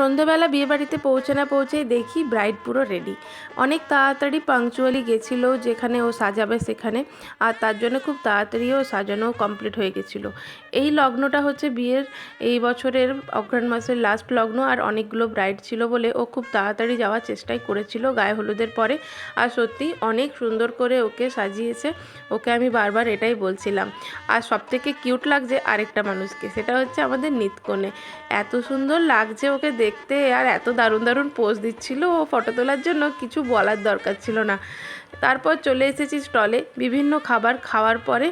সন্ধেবেলা বিয়েবাড়িতে পৌঁছে না পৌঁছেই দেখি ব্রাইড পুরো রেডি অনেক তাড়াতাড়ি পাংচুয়ালি গেছিল যেখানে ও সাজাবে সেখানে, আর তার জন্য খুব তাড়াতাড়ি ও সাজানো কমপ্লিট হয়ে গেছিল। এই লগ্নটা হচ্ছে বিয়ের এই বছরের অঘ্রাণ মাসের লাস্ট লগ্ন, আর অনেকগুলো ব্রাইড ছিল বলে ও খুব তাড়াতাড়ি যাওয়ার চেষ্টাই করেছিল গায়ে হলুদের পরে। আর সত্যি অনেক সুন্দর করে ওকে সাজিয়েছে, ওকে আমি বারবার এটাই বলছিলাম। আর সবথেকে কিউট লাগছে আরেকটা মানুষকে, সেটা হচ্ছে আমাদের নিতকনে এত সুন্দর লাগছে ওকে দেখতে আর এত দারুণ দারুণ পোজ দিচ্ছিল। ও ফটো তোলার জন্য কিছু বলার দরকার ছিল না। তারপর চলে এসেছি স্টলে বিভিন্ন খাবার খাওয়ার পরে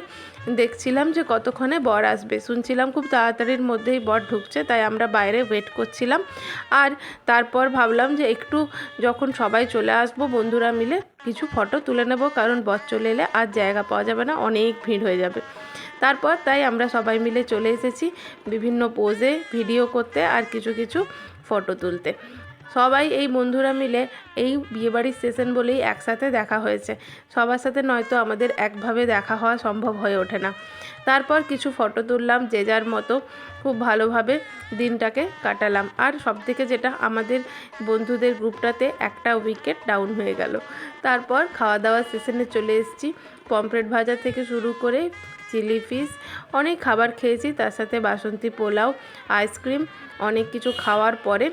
দেখছিলাম যে কতক্ষণে বর আসবে। শুনছিলাম খুব তাড়াতাড়ির মধ্যেই বর ঢুকছে, তাই আমরা বাইরে ওয়েট করছিলাম। আর তারপর ভাবলাম যে একটু যখন সবাই চলে আসব, বন্ধুরা মিলে কিছু ফটো তুলে নেব, কারণ বর চলে এলে আর জায়গা পাওয়া যাবে না, অনেক ভিড় হয়ে যাবে। তারপর তাই আমরা সবাই মিলে চলে এসেছি বিভিন্ন পোজে ভিডিও করতে আর কিছু কিছু ফটো তুলতে। সবাই এই বন্ধুরা মিলে এই বিয়েবাড়ির সেশন বলেই একসাথে দেখা হয়েছে। সবার সাথে নয়তো আমাদের একভাবে দেখা হওয়া সম্ভব হয়ে ওঠে না। তারপর কিছু ফটো তুললাম, যে যার মতো খুব ভালোভাবে দিনটাকে কাটালাম। আর সবথেকে যেটা আমাদের বন্ধুদের গ্রুপটাতে একটা উইকেট ডাউন হয়ে গেল। তারপর খাওয়া দাওয়ার সেশনে চলে এসেছি। পমফ্রেট ভাজা থেকে শুরু করে চিলি ফিশ, অনেক খাবার খেয়েছি। তার সাথে বাসন্তী পোলাও, আইসক্রিম, অনেক কিছু খাওয়ার পরে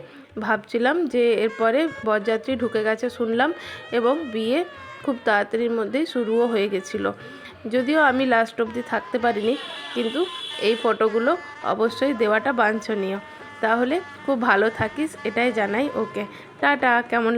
ভাবছিলাম যে এরপরে বরযাত্রী ঢুকে গেছে শুনলাম এবং বিয়ে খুব তাড়াতাড়ির মধ্যেই শুরুও হয়ে গেছিল। যদিও আমি লাস্ট অবধি থাকতে পারিনি, কিন্তু এই ফটোগুলো অবশ্যই দেওয়াটা বাঞ্ছনীয়। তাহলে খুব ভালো থাকিস, এটাই জানাই ওকে টাটা, কেমন